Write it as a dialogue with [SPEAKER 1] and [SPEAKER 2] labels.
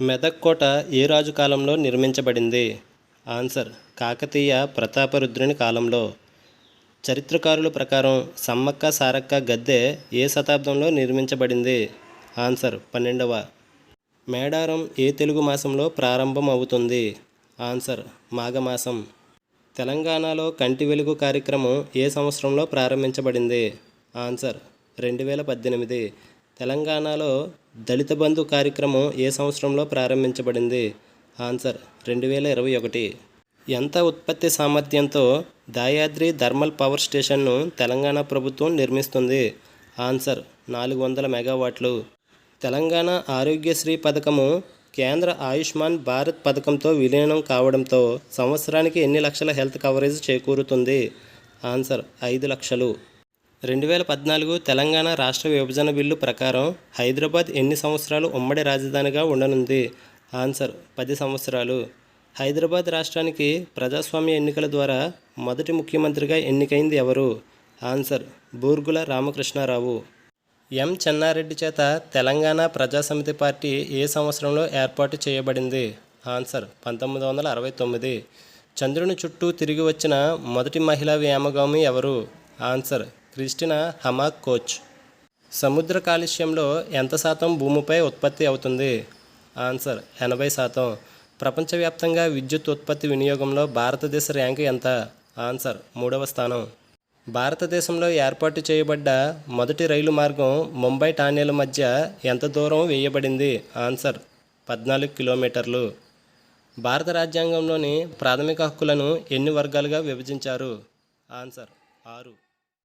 [SPEAKER 1] మెదక్ కోట ఏ రాజు కాలంలో నిర్మించబడింది? ఆన్సర్ కాకతీయ ప్రతాపరుద్రుని కాలంలో. చరిత్రకారుల ప్రకారం సమ్మక్క సారక్క గద్దె ఏ శతాబ్దంలో నిర్మించబడింది? ఆన్సర్ పన్నెండవ. మేడారం ఏ తెలుగు మాసంలో ప్రారంభం అవుతుంది ఆన్సర్ మాఘమాసం. తెలంగాణలో కంటి వెలుగు కార్యక్రమం ఏ సంవత్సరంలో ప్రారంభించబడింది? ఆన్సర్ రెండు వేల పద్దెనిమిది. తెలంగాణలో దళిత బంధు కార్యక్రమం ఏ సంవత్సరంలో ప్రారంభించబడింది? ఆన్సర్ రెండు వేల ఇరవై ఒకటి. ఎంత ఉత్పత్తి సామర్థ్యంతో దాయాద్రి థర్మల్ పవర్ స్టేషన్ను తెలంగాణ ప్రభుత్వం నిర్మిస్తుంది? ఆన్సర్ నాలుగు వందల మెగావాట్లు. తెలంగాణ ఆరోగ్యశ్రీ పథకము కేంద్ర ఆయుష్మాన్ భారత్ పథకంతో విలీనం కావడంతో సంవత్సరానికి ఎన్ని లక్షల హెల్త్ కవరేజ్ చేకూరుతుంది? ఆన్సర్ ఐదు లక్షలు. రెండు వేల పద్నాలుగు తెలంగాణ రాష్ట్ర విభజన బిల్లు ప్రకారం హైదరాబాద్ ఎన్ని సంవత్సరాలు ఉమ్మడి రాజధానిగా ఉండనుంది? ఆన్సర్ పది సంవత్సరాలు. హైదరాబాద్ రాష్ట్రానికి ప్రజాస్వామ్య ఎన్నికల ద్వారా మొదటి ముఖ్యమంత్రిగా ఎన్నికైంది ఎవరు? ఆన్సర్ బూర్గుల రామకృష్ణారావు. ఎం. చెన్నారెడ్డి చేత తెలంగాణ ప్రజాసమితి పార్టీ ఏ సంవత్సరంలో ఏర్పాటు చేయబడింది? ఆన్సర్ పంతొమ్మిది వందల అరవై తొమ్మిది. చంద్రుని చుట్టూ తిరిగి వచ్చిన మొదటి మహిళా వ్యామగామి ఎవరు? Answer Christina Hammock Koch. సముద్ర కాలుష్యంలో ఎంత శాతం భూమిపై ఉత్పత్తి అవుతుంది? ఆన్సర్ ఎనభై శాతం. ప్రపంచవ్యాప్తంగా విద్యుత్ ఉత్పత్తి వినియోగంలో భారతదేశ ర్యాంకు ఎంత? ఆన్సర్ మూడవ స్థానం. భారతదేశంలో ఏర్పాటు చేయబడ్డ మొదటి రైలు మార్గం ముంబై ఠాణేల మధ్య ఎంత దూరం వేయబడింది? ఆన్సర్ పద్నాలుగు కిలోమీటర్లు. భారత రాజ్యాంగంలోని ప్రాథమిక హక్కులను ఎన్ని వర్గాలుగా విభజించారు? ఆన్సర్ ఆరు.